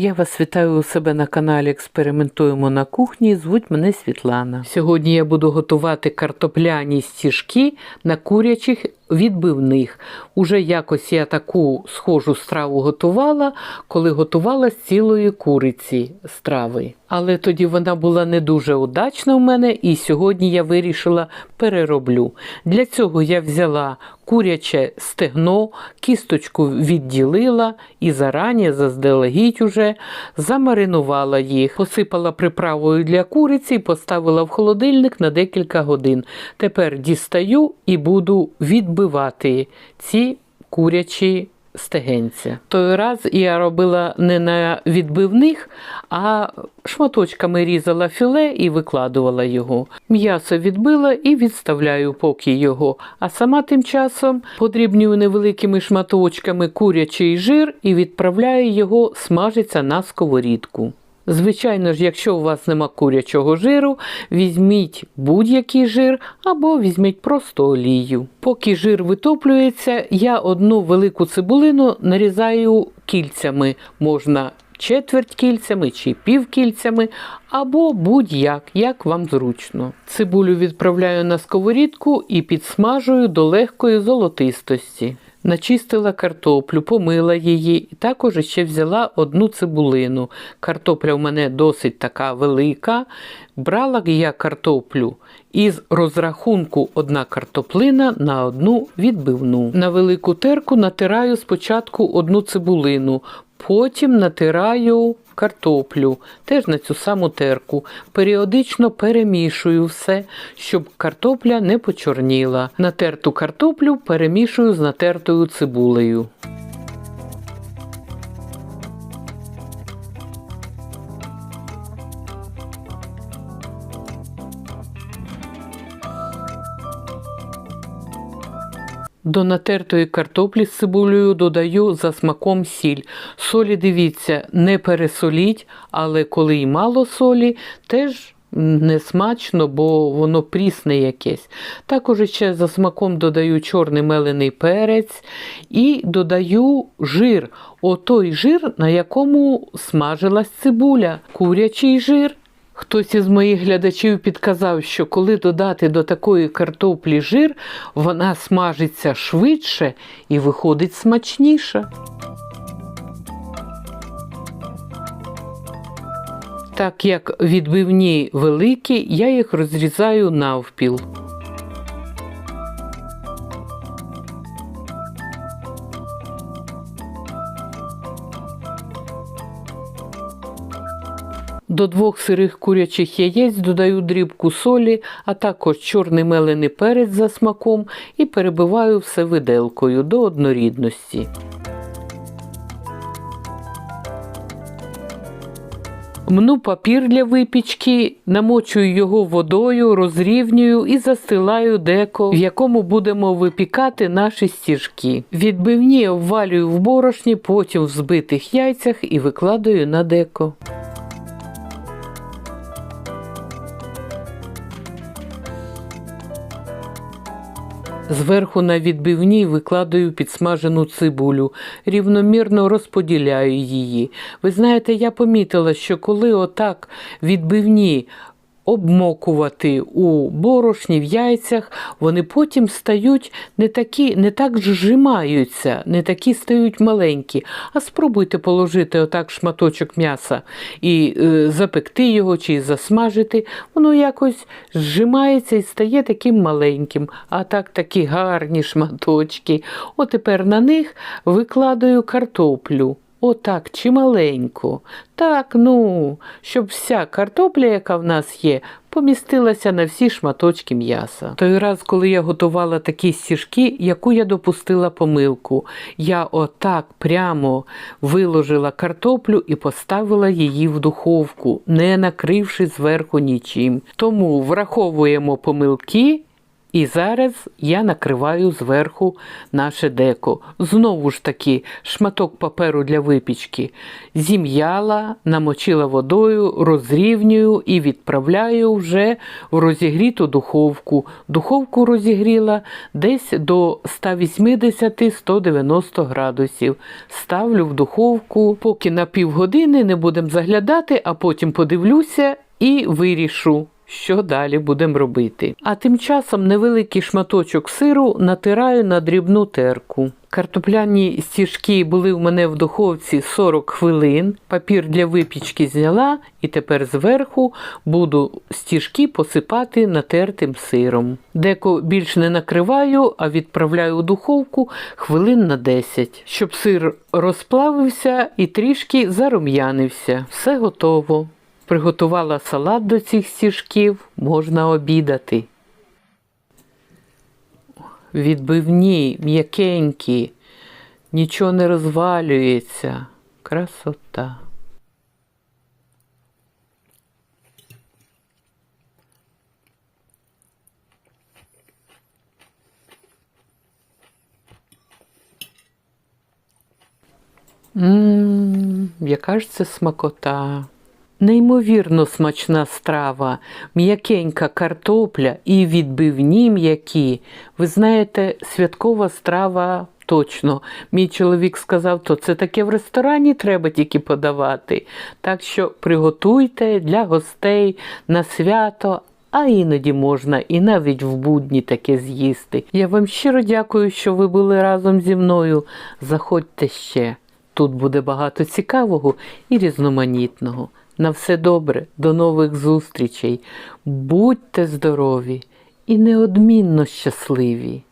Я вас вітаю у себе на каналі Експериментуємо на кухні. Звуть мене Світлана. Сьогодні я буду готувати картопляні стіжки на курячих відбивних. Уже якось я таку схожу страву готувала, коли готувала з цілої куриці страви. Але тоді вона була не дуже удачна у мене, і сьогодні я вирішила перероблю. Для цього я взяла куряче стегно, кісточку відділила і зарані заздалегідь уже замаринувала їх, посипала приправою для куриці і поставила в холодильник на декілька годин. Тепер дістаю і буду відбивати ці курячі стегенця. Той раз я робила не на відбивних, а шматочками різала філе і викладувала його. М'ясо відбила і відставляю поки його. А сама тим часом подрібнюю невеликими шматочками курячий жир і відправляю його смажиться на сковорідку. Звичайно ж, якщо у вас нема курячого жиру, візьміть будь-який жир або візьміть просто олію. Поки жир витоплюється, я одну велику цибулину нарізаю кільцями. Можна четверть кільцями чи пів кільцями, або будь-як, як вам зручно. Цибулю відправляю на сковорідку і підсмажую до легкої золотистості. Начистила картоплю, помила її, і також ще взяла одну цибулину. Картопля в мене досить така велика. Брала я картоплю із розрахунку одна картоплина на одну відбивну. На велику терку натираю спочатку одну цибулину, потім натираю картоплю, теж на цю саму терку. Періодично перемішую все, щоб картопля не почорніла. Натерту картоплю перемішую з натертою цибулею. До натертої картоплі з цибулею додаю за смаком сіль. Солі дивіться, не пересоліть, але коли й мало солі, теж не смачно, бо воно прісне якесь. Також ще за смаком додаю чорний мелений перець і додаю жир. Отой жир, на якому смажилась цибуля, курячий жир. Хтось із моїх глядачів підказав, що коли додати до такої картоплі жир, вона смажиться швидше і виходить смачніше. Так як відбивні великі, я їх розрізаю навпіл. До двох сирих курячих яєць додаю дрібку солі, а також чорний мелений перець за смаком і перебиваю все виделкою до однорідності. Мну папір для випічки, намочую його водою, розрівнюю і застилаю деко, в якому будемо випікати наші стіжки. Відбивні обвалюю в борошні, потім в збитих яйцях і викладаю на деко. Зверху на відбивній викладаю підсмажену цибулю, рівномірно розподіляю її. Ви знаєте, я помітила, що коли отак відбивні обмокувати у борошні, в яйцях, вони потім стають не такі, не так зжимаються, не такі стають маленькі. А спробуйте положити отак шматочок м'яса і е, запекти його чи засмажити, воно якось зжимається і стає таким маленьким. А так такі гарні шматочки. От тепер на них викладаю картоплю. Отак, чималенько. Так, ну, щоб вся картопля, яка в нас є, помістилася на всі шматочки м'яса. Той раз, коли я готувала такі стіжки, яку я допустила помилку, я отак прямо виложила картоплю і поставила її в духовку, не накривши зверху нічим. Тому враховуємо помилки. І зараз я накриваю зверху наше деко. Знову ж таки, шматок паперу для випічки. Зім'яла, намочила водою, розрівнюю і відправляю вже в розігріту духовку. Духовку розігріла десь до 180-190 градусів. Ставлю в духовку, поки на півгодини не будемо заглядати, а потім подивлюся і вирішу. Що далі будемо робити? А тим часом невеликий шматочок сиру натираю на дрібну терку. Картопляні стіжки були в мене в духовці 40 хвилин. Папір для випічки зняла і тепер зверху буду стіжки посипати натертим сиром. Деко більш не накриваю, а відправляю у духовку хвилин на 10, щоб сир розплавився і трішки зарум'янився. Все готово. Приготувала салат до цих стіжків, можна обідати. Відбивні, м'якенькі, нічого не розвалюється. Красота. Ммм, яка ж це смакота. Неймовірно смачна страва, м'якенька картопля і відбивні м'які. Ви знаєте, святкова страва точно. Мій чоловік сказав, то це таке в ресторані треба тільки подавати. Так що приготуйте для гостей на свято. А іноді можна і навіть в будні таке з'їсти. Я вам щиро дякую, що ви були разом зі мною. Заходьте ще. Тут буде багато цікавого і різноманітного. На все добре, до нових зустрічей. Будьте здорові і неодмінно щасливі!